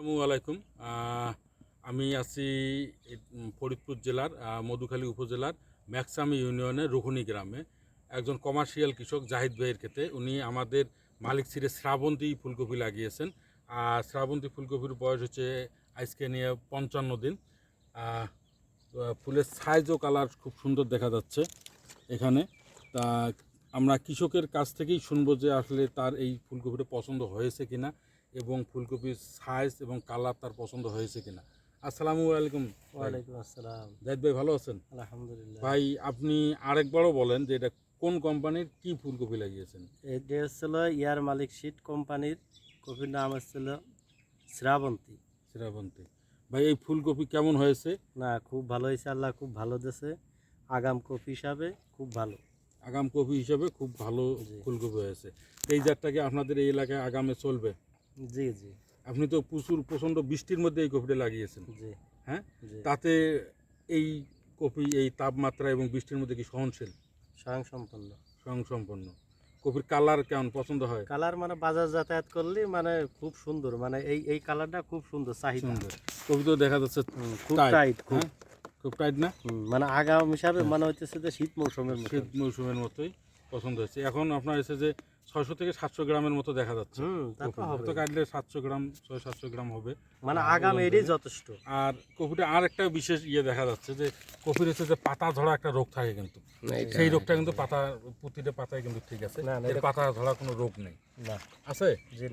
আসসালামু আলাইকুম। আমি আছি ফরিদপুর জেলার মধুখালী উপজেলার ম্যাকসামি ইউনিয়নের রুহুনি গ্রামে। একজন কমার্শিয়াল কৃষক জাহিদ ভাইয়ের ক্ষেত্রে উনি আমাদের মালিক ছিঁড়ে শ্রাবন্তী ফুলকপি লাগিয়েছেন। আর শ্রাবন্তী ফুলকপির বয়স হচ্ছে আজকে নিয়ে পঞ্চান্ন দিন। ফুলের সাইজ ও কালার খুব সুন্দর দেখা যাচ্ছে এখানে। তা আমরা কৃষকের কাছ থেকেই শুনব যে আসলে তার এই ফুলকপিটা পছন্দ হয়েছে কিনা। এবং ফুলকপির সাইজ এবং কালার তার পছন্দ হয়েছে কিনা। আসসালামু আলাইকুম ওয়ালাইকুম আসসালাম। জাহিদ ভাই ভালো আছেন? আলহামদুলিল্লাহ। ভাই আপনি আরেকবারও বলেন যে এটা কোন কোম্পানির কি ফুলকপি লাগিয়েছেন? এটা হচ্ছিল ইয়ার মালিক শীট কোম্পানির কপির নাম হচ্ছিল শ্রাবন্তী। শ্রাবন্তী। ভাই এই ফুলকপি কেমন হয়েছে? না খুব ভালো হয়েছে আল্লাহ খুব ভালো দিয়েছে। আগাম কপি হিসাবে খুব ভালো। আগাম কপি হিসাবে খুব ভালো ফুলকপি হয়েছে। এই জাতটাকে আপনাদের এই এলাকায় আগামে চলবে? জি জি। আপনি তো প্রচুর প্রচণ্ড বৃষ্টির মধ্যে এই কপিটা লাগিয়েছেন। জি। হ্যাঁ? তাতে এই কপি এই তাপমাত্রা এবং বৃষ্টির মধ্যে কি সহনশীল? স্বয়ংসম্পন্ন। স্বয়ংসম্পন্ন। কপির কালার কেমন পছন্দ হয়? কালার মানে বাজার যাতায়াত করলে মানে খুব সুন্দর মানে এই এই কালারটা খুব সুন্দর চাহিদা। সুন্দর। কপি তো দেখা যাচ্ছে খুব টাইট খুব হ্যাঁ? খুব। টাইট না? মানে আগাম হিসাবে মানে হইতেছে যে শীত মৌসুমের শীত মৌসুমের মতোই। পছন্দ হয়েছে। এখন আপনার এসে যে ছয়শো থেকে সাতশো গ্রামের মতো দেখা যাচ্ছে। তো কাটলে সাতশো গ্রাম ছয় সাতশো গ্রাম হবে। মানে আগাম এটাই যথেষ্ট। আর কপিটা আর একটা বিশেষ ইয়ে দেখা যাচ্ছে যে কপির হচ্ছে যে পাতা ধরা একটা রোগ থাকে কিন্তু। সেই রোগটা কিন্তু পাতা প্রতিটা পাতায় কিন্তু ঠিক আছে। পাতা ধরা কোনো রোগ নেই। না। আছে?